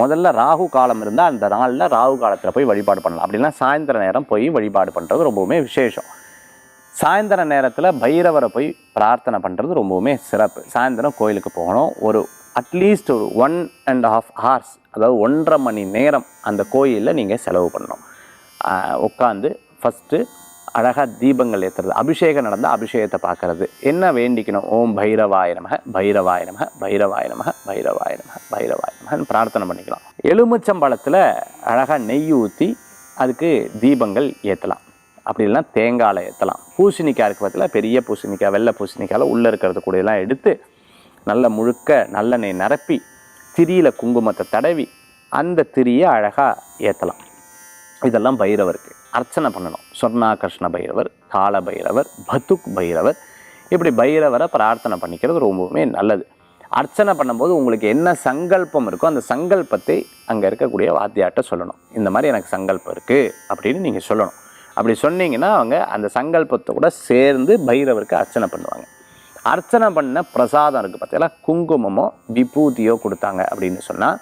முதல்ல ராகு காலம் இருந்தால் அந்த நாளில் ராகு காலத்தில் போய் வழிபாடு பண்ணலாம். அப்படின்னா சாயந்தர நேரம் போய் வழிபாடு பண்ணுறது ரொம்பவுமே விசேஷம். சாயந்தர நேரத்தில் பைரவரை போய் பிரார்த்தனை பண்ணுறது ரொம்பவுமே சிறப்பு. சாயந்தரம் கோயிலுக்கு போகணும். ஒரு அட்லீஸ்ட் ஒரு ஒன் அண்ட் ஹாஃப் ஹார்ஸ் அதாவது ஒன்றரை மணி நேரம் அந்த கோயிலில் நீங்கள் செலவு பண்ணணும். உட்காந்து ஃபஸ்ட்டு அழகாக தீபங்கள் ஏற்றுறது அபிஷேகம் நடந்தால் அபிஷேகத்தை பார்க்கறது. என்ன வேண்டிக்கணும்? ஓம் பைரவாய நமக பைரவாய நமக பைரவாய நமக பைரவாய நமக பைரவாய நமகன்னு பிரார்த்தனை பண்ணிக்கலாம். எலுமிச்சம்பழத்தில் அழகாக நெய் ஊற்றி அதுக்கு தீபங்கள் ஏற்றலாம் அப்படி இல்லைன்னா தேங்காயில் ஏற்றலாம் பூசணிக்காய் இருக்க பற்றில பெரிய பூசணிக்காய் வெள்ளை பூசணிக்காயில் உள்ளே இருக்கிறது கூடயெல்லாம் எடுத்து நல்ல முழுக்க நல்லெண்ணெய் நிரப்பி திரியில் குங்குமத்தை தடவி அந்த திரியை அழகாக ஏற்றலாம் இதெல்லாம் பைரவருக்கு. அர்ச்சனை பண்ணணும். சொர்ணாகர்ஷ்ண பைரவர் கால பைரவர் பத்துக் பைரவர். இப்படி பைரவரை பிரார்த்தனை பண்ணிக்கிறது ரொம்பவுமே நல்லது. அர்ச்சனை பண்ணும்போது உங்களுக்கு என்ன சங்கல்பம் இருக்கோ அந்த சங்கல்பத்தை அங்கே இருக்கக்கூடிய வாத்தியார்ட்ட சொல்லணும். இந்த மாதிரி எனக்கு சங்கல்பம் இருக்குது அப்படின்னு நீங்கள் சொல்லணும். அப்படி சொன்னீங்கன்னா அவங்க அந்த சங்கல்பத்தை கூட சேர்ந்து பைரவருக்கு அர்ச்சனை பண்ணுவாங்க. அர்ச்சனை பண்ண பிரசாதம் இருக்குது பார்த்தீங்களா குங்குமமோ விபூதியோ கொடுத்தாங்க அப்படின்னு சொன்னால்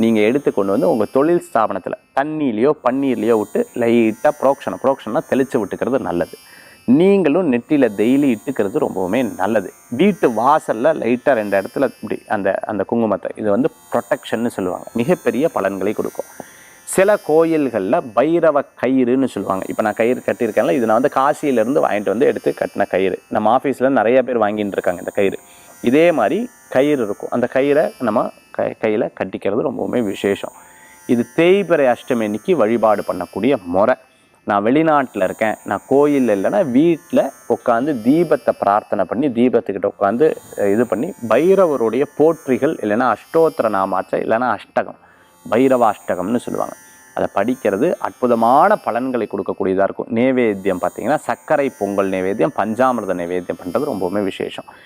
நீங்கள் எடுத்து கொண்டு வந்து உங்கள் தொழில் ஸ்தாபனத்தில் தண்ணியிலையோ பன்னீர்லையோ விட்டு லைட்டாக புரோக்ஷனம் புரோக்ஷனா தெளித்து விட்டுக்கிறது நல்லது. நீங்களும் நெற்றியில் டெய்லி இட்டுக்கிறது ரொம்பவுமே நல்லது. வீட்டு வாசலில் லைட்டாக ரெண்டு இடத்துல இப்படி அந்த அந்த குங்குமத்தை இது வந்து ப்ரொட்டெக்ஷன்னு சொல்லுவாங்க. மிகப்பெரிய பலன்களை கொடுக்கும். சில கோயில்களில் பைரவ கயிறுன்னு சொல்லுவாங்க. இப்போ நான் கயிறு கட்டியிருக்கேன்ல இது நான் வந்து காசியிலேருந்து வாங்கிட்டு வந்து எடுத்து கட்டின கயிறு. நம்ம ஆஃபீஸில் நிறைய பேர் வாங்கிட்டு இருக்காங்க இந்த கயிறு. இதே மாதிரி கயிறு இருக்கும். அந்த கயிறை நம்ம கை கையில் கட்டிக்கிறது ரொம்பவுமே விசேஷம். இது தேய்பிறை அஷ்டமி அன்னைக்கு வழிபாடு பண்ணக்கூடிய முறை. நான் வெளிநாட்டில் இருக்கேன். நான் கோயிலில் இல்லைன்னா வீட்டில் உட்காந்து தீபத்தை பிரார்த்தனை பண்ணி தீபத்துக்கிட்ட உட்காந்து இது பண்ணி பைரவருடைய போற்றிகள் இல்லைன்னா அஷ்டோத்திர நாமாச்சை இல்லைன்னா அஷ்டகம். பைரவாஷ்டகம்னு சொல்லுவாங்க. அதை படிக்கிறது அற்புதமான பலன்களை கொடுக்கக்கூடியதாக இருக்கும். நேவேத்தியம் பார்த்திங்கன்னா சர்க்கரை பொங்கல் நைவேத்தியம் பஞ்சாமிரத நைவேத்தியம் பண்ணுறது ரொம்பவுமே விசேஷம்.